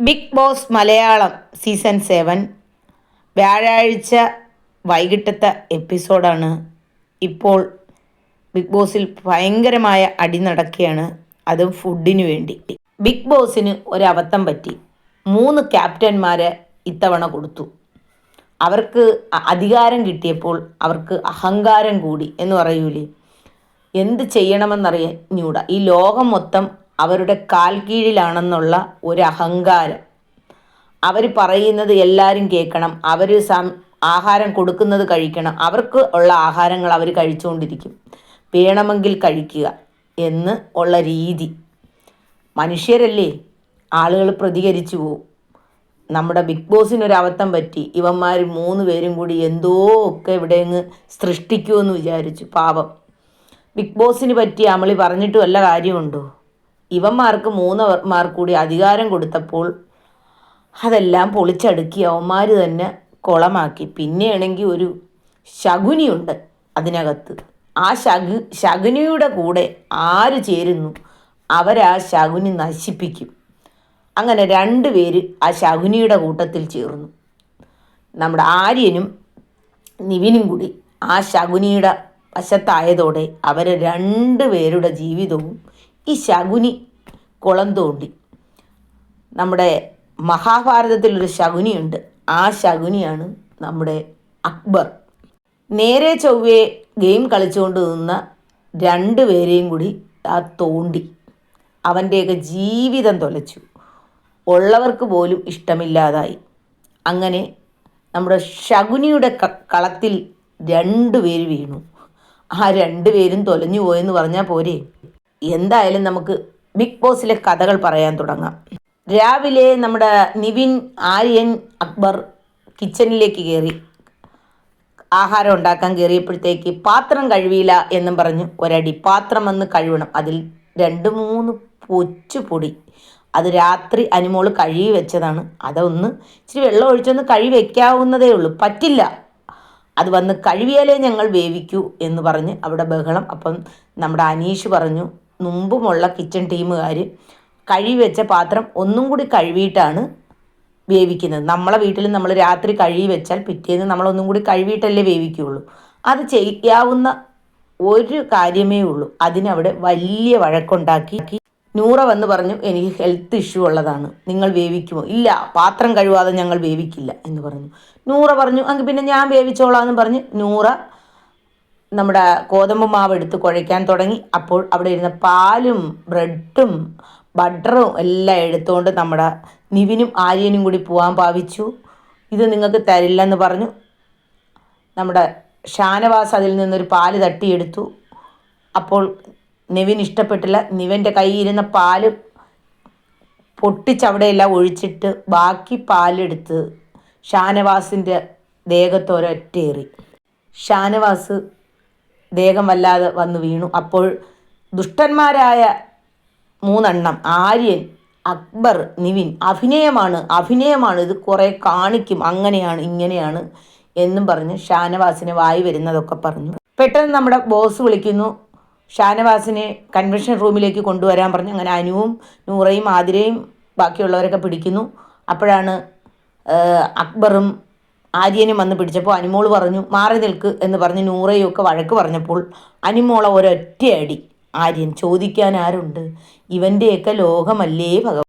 Bigg Boss Malayalam season seven വ്യാഴാഴ്ച വൈകിട്ടത്തെ എപ്പിസോഡാണ്. ഇപ്പോൾ ബിഗ് ബോസിൽ ഭയങ്കരമായ അടി നടക്കുകയാണ്. അതും ഫുഡിന് വേണ്ടി. ബിഗ് ബോസിന് ഒരബദ്ധം പറ്റി. മൂന്ന് ക്യാപ്റ്റന്മാരെ ഇത്തവണ കൊടുത്തു. അവർക്ക് അധികാരം കിട്ടിയപ്പോൾ അവർക്ക് അഹങ്കാരം കൂടി എന്ന് പറയൂലേ? എന്ത് ചെയ്യണമെന്നറിഞ്ഞൂടാ ഈ ലോകം മൊത്തം അവരുടെ കാൽ കീഴിലാണെന്നുള്ള ഒരു അഹങ്കാരം. അവർ പറയുന്നത് എല്ലാവരും കേൾക്കണം. അവർ ആഹാരം കൊടുക്കുന്നത് കഴിക്കണം. അവർക്ക് ഉള്ള ആഹാരങ്ങൾ അവർ കഴിച്ചുകൊണ്ടിരിക്കും. വേണമെങ്കിൽ കഴിക്കുക എന്ന് ഉള്ള രീതി. മനുഷ്യരല്ലേ? ആളുകൾ പ്രതികരിച്ചു പോവും. നമ്മുടെ ബിഗ് ബോസിനൊരു അബദ്ധം പറ്റി ഇവന്മാർ മൂന്ന് പേരും കൂടി എന്തോ ഒക്കെ ഇവിടെ അങ്ങ് സൃഷ്ടിക്കുമെന്ന് വിചാരിച്ചു. പാപം ബിഗ് ബോസിന് പറ്റി അമളി പറഞ്ഞിട്ടും വല്ല കാര്യമുണ്ടോ? ഇവന്മാർക്ക് മൂന്നവർമാർ കൂടി അധികാരം കൊടുത്തപ്പോൾ അതെല്ലാം പൊളിച്ചടുക്കി അവന്മാർ തന്നെ കുളമാക്കി. പിന്നെയാണെങ്കിൽ ഒരു ശകുനിയുണ്ട് അതിനകത്ത്. ആ ശകു ശകുനിയുടെ കൂടെ ആര് ചേരുന്നു? അവരാ ശകുനി നശിപ്പിക്കും. അങ്ങനെ രണ്ട് പേര് ആ ശകുനിയുടെ കൂട്ടത്തിൽ ചേർന്നു. നമ്മുടെ ആര്യനും നിവിനും കൂടി ആ ശകുനിയുടെ വശത്തായതോടെ അവരെ രണ്ട് പേരുടെ ജീവിതവും ഈ ശകുനി കുളം തോണ്ടി നമ്മുടെ മഹാഭാരതത്തിലൊരു ശകുനിയുണ്ട്. ആ ശകുനിയാണ് നമ്മുടെ അക്ബർ. നേരെ ചൊവ്വേ ഗെയിം കളിച്ചുകൊണ്ട് നിന്ന രണ്ട് പേരെയും കൂടി ആ തോണ്ടി അവന്റെയൊക്കെ ജീവിതം തൊലച്ചു. ഉള്ളവർക്ക് പോലും ഇഷ്ടമില്ലാതായി. അങ്ങനെ നമ്മുടെ ശകുനിയുടെ കളത്തിൽ രണ്ട് പേര് വീണു. ആ രണ്ട് പേരും തൊലഞ്ഞു പോയെന്ന് പറഞ്ഞാൽ പോരെ? എന്തായാലും നമുക്ക് ബിഗ് ബോസിലെ കഥകൾ പറയാൻ തുടങ്ങാം. രാവിലെ നമ്മുടെ നിവിൻ ആര്യൻ അക്ബർ കിച്ചണിലേക്ക് കയറി ആഹാരം ഉണ്ടാക്കാൻ കയറിയപ്പോഴത്തേക്ക് പാത്രം കഴുകിയില്ല എന്നും പറഞ്ഞു. ഒരടി പാത്രം വന്ന് കഴുകണം അതിൽ രണ്ട് മൂന്ന് പൊച്ചു പൊടി. അത് രാത്രി അനുമോൾ കഴുകി വെച്ചതാണ്. അതൊന്ന് ഇച്ചിരി വെള്ളം ഒഴിച്ചൊന്ന് കഴുകി വെക്കാവുന്നതേ ഉള്ളൂ. പറ്റില്ല. അത് വന്ന് കഴുകിയാലേ ഞങ്ങൾ വേവിക്കൂ എന്ന് പറഞ്ഞ് അവിടെ ബഹളം. അപ്പം നമ്മുടെ അനീഷ് പറഞ്ഞു മുമ്പുമുള്ള കിച്ചൺ ടീമുകാർ കഴുകി വെച്ച പാത്രം ഒന്നും കൂടി കഴുകിയിട്ടാണ് വേവിക്കുന്നത്. നമ്മളെ വീട്ടിൽ നമ്മൾ രാത്രി കഴുകി വെച്ചാൽ പിറ്റേന്ന് നമ്മളൊന്നും കൂടി കഴുകിയിട്ടല്ലേ വേവിക്കുകയുള്ളൂ. അത് ചെയ്യാവുന്ന ഒരു കാര്യമേ ഉള്ളൂ. അതിനവിടെ വലിയ വഴക്കുണ്ടാക്കി നൂറ വന്ന് പറഞ്ഞു എനിക്ക് ഹെൽത്ത് ഇഷ്യൂ ഉള്ളതാണ്. നിങ്ങൾ വേവിക്കുമോ? ഇല്ല പാത്രം കഴുകാതെ ഞങ്ങൾ വേവിക്കില്ല എന്ന് പറഞ്ഞു. നൂറ പറഞ്ഞു അങ്ങ് പിന്നെ ഞാൻ വേവിച്ചോളാം എന്ന് പറഞ്ഞ് നൂറ നമ്മുടെ ഗോതമ്പ് മാവ് എടുത്ത് കുഴയ്ക്കാൻ തുടങ്ങി. അപ്പോൾ അവിടെ ഇരുന്ന പാലും ബ്രെഡും ബട്ടറും എല്ലാം എടുത്തുകൊണ്ട് നമ്മുടെ നിവിനും ആര്യനും കൂടി പോകാൻ ഭാവിച്ചു. ഇത് നിങ്ങൾക്ക് തരില്ലെന്ന് പറഞ്ഞു. നമ്മുടെ ഷാനവാസ് അതിൽ നിന്നൊരു പാൽ തട്ടിയെടുത്തു. അപ്പോൾ നിവിൻ ഇഷ്ടപ്പെട്ടില്ല. നിവന്റെ കയ്യിരുന്ന പാൽ പൊട്ടിച്ചവിടെയെല്ലാം ഒഴിച്ചിട്ട് ബാക്കി പാലെടുത്ത് ഷാനവാസിന്റെ ദേഹത്തൊരൊറ്റേറി ഷാനവാസ് ദേഹം വല്ലാതെ വന്ന് വീണു. അപ്പോൾ ദുഷ്ടന്മാരായ മൂന്നെണ്ണം ആര്യൻ അക്ബർ നിവിൻ അഭിനയമാണ് അഭിനയമാണ് ഇത് കുറേ കാണിക്കും അങ്ങനെയാണ് ഇങ്ങനെയാണ് എന്നും പറഞ്ഞ് ഷാനവാസിനെ വായി വരുന്നതൊക്കെ പറഞ്ഞു. പെട്ടെന്ന് നമ്മുടെ ബോസ് വിളിക്കുന്നു. ഷാനവാസിനെ കൺവെൻഷൻ റൂമിലേക്ക് കൊണ്ടുവരാൻ പറഞ്ഞു അങ്ങനെ അനുവും നൂറയും ആതിരയും ബാക്കിയുള്ളവരൊക്കെ പിടിക്കുന്നു. അപ്പോഴാണ് അക്ബറും ആര്യനും വന്ന് പിടിച്ചപ്പോൾ അനുമോൾ പറഞ്ഞു മാറി നിൽക്ക് എന്ന് പറഞ്ഞ് നൂറയും ഒക്കെ വഴക്ക് പറഞ്ഞപ്പോൾ അനുമോളെ ഒരൊറ്റയടി. ആര്യൻ ചോദിക്കാൻ ആരുണ്ട്? ഇവന്റെയൊക്കെ ലോകമല്ലേ ഭഗവാൻ